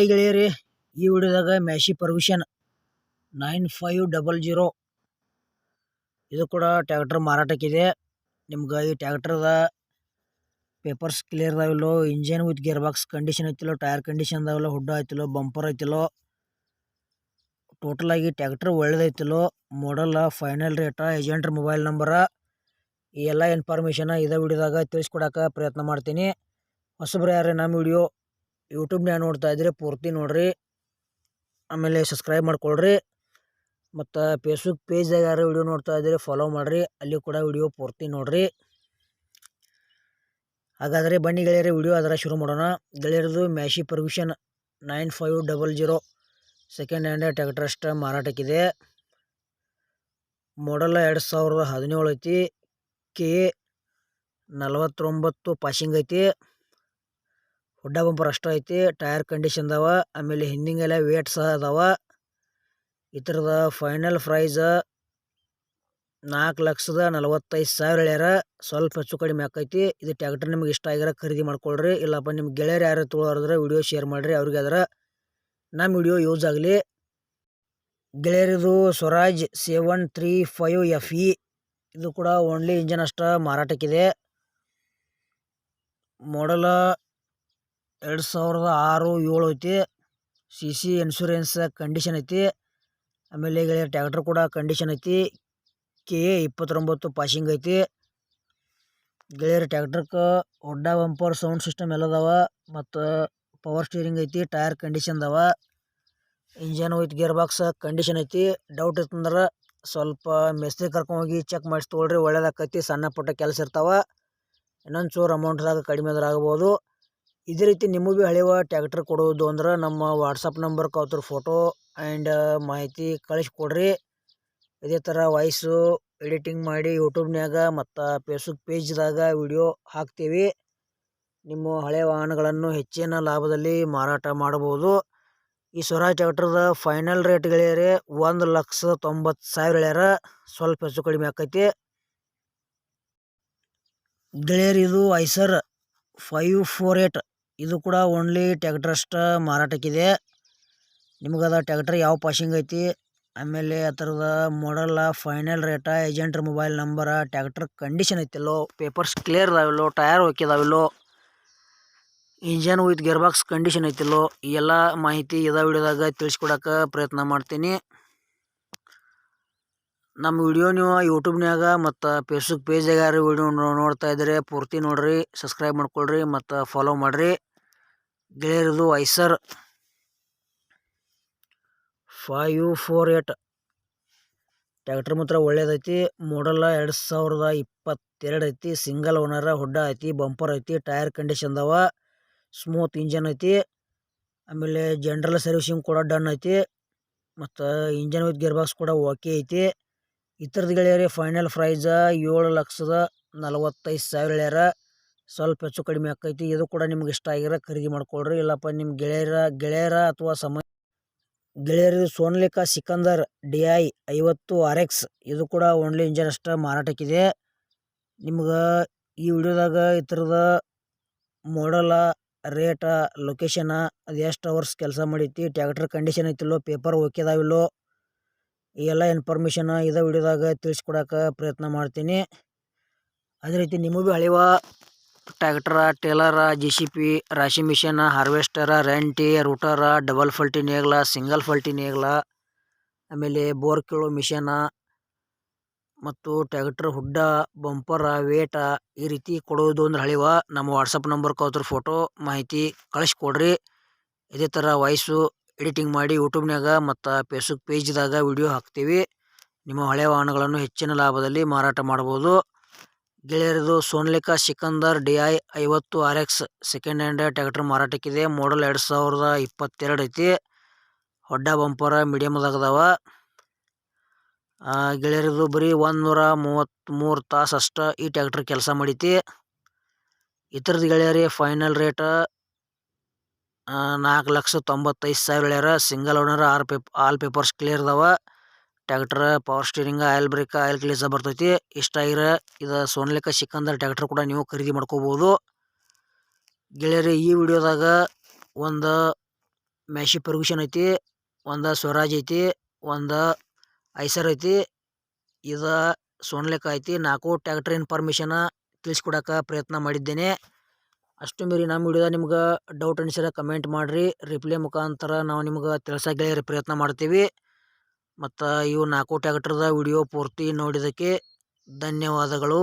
Hi ಗೆಳೆಯರಿ, ಈ ವಿಡಿಯೋದಾಗ Massey Ferguson nine five double zero. ಇದು ಕೂಡ ಟ್ಯಾಕ್ಟರ್ ಮಾರಾಟಕ್ಕಿದೆ. ನಿಮ್ಗೆ ಈ ಟ್ಯಾಕ್ಟರ್ದ papers clear ಅದಾವಿಲ್ಲೋ, engine with gear box condition ಐತಿಲ್ಲೋ, tyre condition ಅದಾವಿಲ್ಲ ಹುಡ್ಡ ಆಯ್ತಿಲ್ಲೋ ಬಂಪರ್ ಐತಿಲ್ಲೋ, ಟೋಟಲ್ ಆಗಿ ಟ್ಯಾಕ್ಟರ್ ಒಳ್ಳೇದೈತಿಲ್ಲೋ ಮಾಡಲ್ ಫೈನಲ್ ರೇಟ ಏಜೆಂಟ್ರ ಮೊಬೈಲ್ ನಂಬರ ಈ ಎಲ್ಲ ಇನ್ಫಾರ್ಮೇಷನ್ ಇದೇ ವಿಡಿಯೋದಾಗ ತಿಳಿಸ್ಕೊಡಕ್ಕೆ ಪ್ರಯತ್ನ ಮಾಡ್ತೀನಿ. ಹೊಸಬ್ರು ಯಾರೇ ನಮ್ಮ ವಿಡಿಯೋ ಯೂಟ್ಯೂಬ್ನ್ಯಾಗ ನೋಡ್ತಾ ಇದ್ರೆ ಪೂರ್ತಿ ನೋಡ್ರಿ. ಆಮೇಲೆ ಸಬ್ಸ್ಕ್ರೈಬ್ ಮಾಡ್ಕೊಳ್ರಿ. ಮತ್ತು ಫೇಸ್ಬುಕ್ ಪೇಜ್ದಾಗ ಯಾರು ವಿಡಿಯೋ ನೋಡ್ತಾ ಇದ್ರೆ ಫಾಲೋ ಮಾಡಿರಿ. ಅಲ್ಲಿ ಕೂಡ ವಿಡಿಯೋ ಪೂರ್ತಿ ನೋಡ್ರಿ. ಹಾಗಾದರೆ ಬನ್ನಿ ಗೆಳೆಯರೇ ವಿಡಿಯೋ ಅದರ ಶುರು ಮಾಡೋಣ. ಗೆಳೆಯರದು Massey Ferguson nine five double zero second hand tractor ಅಷ್ಟ ಮಾರಾಟಕ್ಕಿದೆ. ಮಾಡಲ್ ಎರಡು ಸಾವಿರದ ಹದಿನೇಳು ಐತಿ. ಕೆ ನಲವತ್ತೊಂಬತ್ತು ಪಾಸಿಂಗ್ ಐತಿ. ಹುಡ್ಡ ಬಂಪರ್ ಅಷ್ಟು ಐತಿ, ಟೈರ್ ಕಂಡೀಷನ್ ಅದಾವ, ಆಮೇಲೆ ಹಿಂದಿಂಗೆಲ್ಲ ವೇಟ್ ಸಹ ಅದಾವ. ಇದ್ರದ ಫೈನಲ್ ಪ್ರೈಸ್ ನಾಲ್ಕು ಲಕ್ಷದ ನಲವತ್ತೈದು ಸಾವಿರ ಹೇಳ್ಯಾರ, ಸ್ವಲ್ಪ ಹೆಚ್ಚು ಕಡಿಮೆ ಆಕೈತಿ. ಇದು ಟ್ಯಾಕ್ಟರ್ ನಿಮ್ಗೆ ಇಷ್ಟ ಆಗಿರ ಖರೀದಿ ಮಾಡ್ಕೊಳ್ರಿ, ಇಲ್ಲಪ್ಪ ನಿಮ್ಮ ಗೆಳೆಯರು ಯಾರು ತೊಗೊಳೋದ್ರೆ ವಿಡಿಯೋ ಶೇರ್ ಮಾಡಿರಿ, ಅವ್ರಿಗೆ ಅದರ ನಮ್ಮ ವಿಡಿಯೋ ಯೂಸ್ ಆಗಲಿ. ಗೆಳೆಯರಿದು Swaraj seven three five F E ಇದು ಕೂಡ ಓನ್ಲಿ ಇಂಜನ್ ಅಷ್ಟ ಮಾರಾಟಕ್ಕಿದೆ. ಮಾಡಲ ಎರಡು ಸಾವಿರದ ಆರು ಏಳು ಐತಿ. ಸಿ ಸಿ ಇನ್ಶೂರೆನ್ಸ್ ಕಂಡೀಷನ್ ಐತಿ. ಆಮೇಲೆ ಈಗ ಟ್ಯಾಕ್ಟ್ರ್ ಕೂಡ ಕಂಡೀಷನ್ ಐತಿ. ಕೆ ಎ ಇಪ್ಪತ್ತೊಂಬತ್ತು ಪಾಸಿಂಗ್ ಐತಿ. ಗೆಳೆಯರ ಟ್ಯಾಕ್ಟ್ರಕ್ಕೆ ಒಡ್ಡ ಬಂಪರ್ ಸೌಂಡ್ ಸಿಸ್ಟಮ್ ಎಲ್ಲ ಅದಾವ. ಮತ್ತು ಪವರ್ ಸ್ಟೀರಿಂಗ್ ಐತಿ ಟೈರ್ ಕಂಡೀಷನ್ ಅದಾವ. Engine with gear box condition ಐತಿ. ಡೌಟ್ ಇತ್ತಂದ್ರೆ ಸ್ವಲ್ಪ ಮೆಸ್ತ್ರಿ ಕರ್ಕೊಂಡೋಗಿ ಚೆಕ್ ಮಾಡಿಸಿ ತೊಗೊಳ್ರಿ ಒಳ್ಳೇದಾಕೈತಿ, ಸಣ್ಣ ಪುಟ್ಟ ಕೆಲಸ ಇರ್ತಾವ. ಇನ್ನೊಂದು ಚೂರು ಅಮೌಂಟ್ದಾಗ ಕಡಿಮೆ ಆದ್ರೆ ಆಗ್ಬೋದು. ಇದೇ ರೀತಿ ನಿಮಗೂ ಭೀ ಹಳೆಯ ಟ್ಯಾಕ್ಟ್ರ್ ಕೊಡೋದು ಅಂದ್ರೆ ನಮ್ಮ ವಾಟ್ಸಪ್ ನಂಬರ್ ಅವ್ರ ಫೋಟೋ ಆ್ಯಂಡ್ ಮಾಹಿತಿ ಕಳಿಸ್ಕೊಡ್ರಿ. ಇದೇ ಥರ ವಾಯ್ಸು ಎಡಿಟಿಂಗ್ ಮಾಡಿ ಯೂಟ್ಯೂಬ್ನ್ಯಾಗ ಮತ್ತು ಫೇಸ್ಬುಕ್ ಪೇಜ್ದಾಗ ವಿಡಿಯೋ ಹಾಕ್ತೀವಿ. ನಿಮ್ಮ ಹಳೆಯ ವಾಹನಗಳನ್ನು ಹೆಚ್ಚಿನ ಲಾಭದಲ್ಲಿ ಮಾರಾಟ ಮಾಡಬಹುದು ಈ ಸ್ವರಾಜ್ ಟ್ಯಾಕ್ಟ್ರದ ಫೈನಲ್ ರೇಟ್ ಗೆಳೆಯರೆ ಒಂದು ಲಕ್ಷ ತೊಂಬತ್ತು ಸಾವಿರ ಹೇಳ್ಯಾರ ಸ್ವಲ್ಪ ಹೆಚ್ಚು ಕಡಿಮೆ ಆಕೈತಿ. ಗೆಳೆಯರು ಇದು ಐಸರ್ ಫೈವ್ ಫೋರ್ ಏಟ್ ಇದು ಕೂಡ ಓನ್ಲಿ ಟ್ಯಾಕ್ಟರ್ ಅಷ್ಟ ಮಾರಾಟಕ್ಕಿದೆ. ನಿಮಗದ ಟ್ಯಾಕ್ಟರ್ ಯಾವ ಪಾಶಿಂಗ್ ಐತಿ? ಆಮೇಲೆ ಆ ಥರದ ಮಾಡಲ್ಲ ಫೈನಲ್ ರೇಟ ಏಜೆಂಟ್ರ ಮೊಬೈಲ್ ನಂಬರ ಟ್ಯಾಕ್ಟರ್ ಕಂಡೀಷನ್ ಐತಿಲ್ಲೋ ಪೇಪರ್ಸ್ ಕ್ಲಿಯರ್ ಅದಾವಿಲ್ಲೋ tyre ಹೋಗಿದಾವಿಲ್ಲೋ engine with gear box condition ಐತಿಲ್ಲೋ, ಈ ಎಲ್ಲ ಮಾಹಿತಿ ಇದ ವಿಡಿಯೋದಾಗ ತಿಳಿಸ್ಕೊಡಕ್ಕೆ ಪ್ರಯತ್ನ ಮಾಡ್ತೀನಿ. ನಮ್ಮ ವಿಡಿಯೋ ನೀವು ಯೂಟ್ಯೂಬ್ನಾಗ ಮತ್ತು ಫೇಸ್ಬುಕ್ ಪೇಜ್ದಾಗ ಯಾರು ವಿಡಿಯೋ ನೋಡ್ತಾ ಇದ್ದರೆ ಪೂರ್ತಿ ನೋಡ್ರಿ ಸಬ್ಸ್ಕ್ರೈಬ್ ಮಾಡ್ಕೊಳ್ರಿ ಮತ್ತು ಫಾಲೋ ಮಾಡಿರಿ. ಗೆಳೆಯರದು Eicher five four eight. Tractor ಮಾತ್ರ ಒಳ್ಳೇದೈತಿ. ಮಾಡಲ್ಲ ಎರಡು ಸಾವಿರದ ಇಪ್ಪತ್ತೆರಡು ಐತಿ. ಸಿಂಗಲ್ ಓನರ ಹುಡ್ಡ ಐತಿ ಬಂಪರ್ ಐತಿ ಟೈರ್ ಕಂಡೀಷನ್ ಅವ ಸ್ಮೂತ್ ಇಂಜನ್ ಐತಿ. ಆಮೇಲೆ ಜನರಲ್ ಸರ್ವಿಸಿಂಗ್ ಕೂಡ ಡನ್ ಐತಿ. ಮತ್ತು ಇಂಜನ್ ವಿತ್ ಗೇರ್ ಬಾಕ್ಸ್ ಕೂಡ ಓಕೆ ಐತಿ. ಇತರದ್ದು ಗೆಳೆಯರಿ ಫೈನಲ್ ಪ್ರೈಸ ಏಳು ಲಕ್ಷದ ನಲವತ್ತೈದು ಸಾವಿರ ಹೇಳ್ಯಾರ ಸ್ವಲ್ಪ ಹೆಚ್ಚು ಕಡಿಮೆ ಆಕೈತಿ ಇದು ಕೂಡ ನಿಮ್ಗೆ ಇಷ್ಟ ಆಗಿರ ಖರೀದಿ ಮಾಡ್ಕೊಳ್ರಿ. ಇಲ್ಲಪ್ಪ ನಿಮ್ಮ ಗೆಳೆಯರ ಗೆಳೆಯರ ಅಥವಾ ಸಮ ಗೆಳೆಯರು ಸೋನ್ಲಿಕಾ ಸಿಕಂದರ್ ಡಿ ಐ ಐವತ್ತು ಆರ್ ಎಕ್ಸ್. ಇದು ಕೂಡ ಓನ್ಲಿ ಇಂಜನ್ ಅಷ್ಟೇ ಮಾರಾಟಕ್ಕಿದೆ ನಿಮ್ಗೆ ಈ ವಿಡಿಯೋದಾಗ ಈ ಥರದ ಮಾಡಲ ರೇಟ ಲೊಕೇಶನ ಅದು ಎಷ್ಟು ಅವರ್ಸ್ ಕೆಲಸ ಮಾಡೈತಿ ಟ್ಯಾಕ್ಟರ್ ಕಂಡೀಷನ್ ಐತಿಲ್ಲೋ ಪೇಪರ್ ಓಕೆ ಅದಾವಿಲ್ಲೋ ಈ ಎಲ್ಲ ಇನ್ಫಾರ್ಮೇಷನ್ ಇದೇ ವಿಡಿಯೋದಾಗ ತಿಳಿಸ್ಕೊಡಕ್ಕೆ ಪ್ರಯತ್ನ ಮಾಡ್ತೀನಿ. ಅದೇ ರೀತಿ ನಿಮಗೂ ಭೀ ಹಳೆವ ಟ್ಯಾಕ್ಟರ ಟೇಲರ, ಜೆ ಸಿ ಪಿ ರಾಶಿ ಮಿಷನ್, ಹಾರ್ವೆಸ್ಟರ, ರೆಂಟಿ, ರೂಟರ, ಡಬಲ್ ಫಲ್ಟಿ ನೇಗ್ಲ, ಸಿಂಗಲ್ ಫಲ್ಟಿ ನೇಗ್ಲ, ಆಮೇಲೆ ಬೋರ್ ಕೀಳೋ ಮಿಷನ ಮತ್ತು ಟ್ಯಾಕ್ಟರ್ ಹುಡ್ಡ, ಬಂಪರ, ವೇಟ ಈ ರೀತಿ ಕೊಡೋದು ಅಂದ್ರೆ ಹಳಿವ. ನಮ್ಮ ವಾಟ್ಸಪ್ ನಂಬರ್ ಅವ್ರ ಫೋಟೋ, ಮಾಹಿತಿ ಕಳಿಸ್ಕೊಡ್ರಿ. ಇದೇ ಥರ ವಾಯ್ಸು ಎಡಿಟಿಂಗ್ ಮಾಡಿ ಯೂಟ್ಯೂಬ್ನಾಗ ಮತ್ತು ಫೇಸ್ಬುಕ್ ಪೇಜ್ದಾಗ ವಿಡಿಯೋ ಹಾಕ್ತೀವಿ. ನಿಮ್ಮ ಹಳೆಯ ವಾಹನಗಳನ್ನು ಹೆಚ್ಚಿನ ಲಾಭದಲ್ಲಿ ಮಾರಾಟ ಮಾಡ್ಬೋದು. ಗೆಳೆಯರದು ಸೋನ್ಲಿಕಾ ಸಿಕಂದರ್ ಡಿ ಐ ಐವತ್ತು R X second hand tractor ಮಾರಾಟಕ್ಕಿದೆ. Model ಎರಡು ಸಾವಿರದ ಇಪ್ಪತ್ತೆರಡು ಐತಿ. ಹೊಡ್ಡ ಬಂಪರ ಮೀಡಿಯಮ್ದಾಗ ಅದಾವ ಗೆಳೆಯರದು ಬರೀ ಒಂದು ನೂರ ಮೂವತ್ತ್ಮೂರು ತಾಸು ಅಷ್ಟು ಈ ಟ್ಯಾಕ್ಟ್ರ್ ಕೆಲಸ ಮಾಡೈತಿ. ಇತರದ ಗೆಳೆಯರಿ ಫೈನಲ್ ರೇಟ ನಾಲ್ಕು ಲಕ್ಷ ತೊಂಬತ್ತೈದು ಸಾವಿರ ಹೇಳ್ಯಾರ ಸಿಂಗಲ್ ಓನರ್ ಆರ್ ಪೇಪ್ ಆಲ್ ಪೇಪರ್ಸ್ ಕ್ಲಿಯರ್ ಅದಾವ. Tractor power steering oil brake oil ಕ್ಲೀಸ ಬರ್ತೈತಿ. ಇಷ್ಟ ಆಗಿರ ಇದು ಸೋನ್ಲಿಕ ಸಿಕ್ಕಂದ್ರೆ ಟ್ರ್ಯಾಕ್ಟರ್ ಕೂಡ ನೀವು ಖರೀದಿ ಮಾಡ್ಕೋಬೋದು. ಗೆಳೆಯರಿ, ಈ ವಿಡಿಯೋದಾಗ ಒಂದು ಮ್ಯಾಶಿ ಪರ್ಮಿಷನ್ ಐತಿ, ಒಂದು ಸ್ವರಾಜ್ ಐತಿ, ಒಂದು ಐಸರ್ ಐತಿ. ಇದು ಸೋನ್ಲಿಕ ಐತಿ. ನಾಲ್ಕು ಟ್ರ್ಯಾಕ್ಟರ್ ಇನ್ಫಾರ್ಮೇಷನ್ ತಿಳಿಸ್ಕೊಡಕ್ಕೆ ಪ್ರಯತ್ನ ಮಾಡಿದ್ದೇನೆ. ಅಷ್ಟು ಮೀರಿ ನಮ್ಮ ವಿಡಿಯೋದಾಗ ನಿಮ್ಗೆ ಡೌಟ್ ಅನಿಸಿದ್ರೆ ಕಮೆಂಟ್ ಮಾಡಿರಿ. ರಿಪ್ಲೈ ಮುಖಾಂತರ ನಾವು ನಿಮ್ಗೆ ತಿಳ್ಸಕ್ಕೆ ಪ್ರಯತ್ನ ಮಾಡ್ತೀವಿ. ಮತ್ತು ಇವು ನಾಲ್ಕು ಟ್ಯಾಕ್ಟರ್ದ ವಿಡಿಯೋ ಪೂರ್ತಿ ನೋಡಿದ್ದಕ್ಕೆ ಧನ್ಯವಾದಗಳು.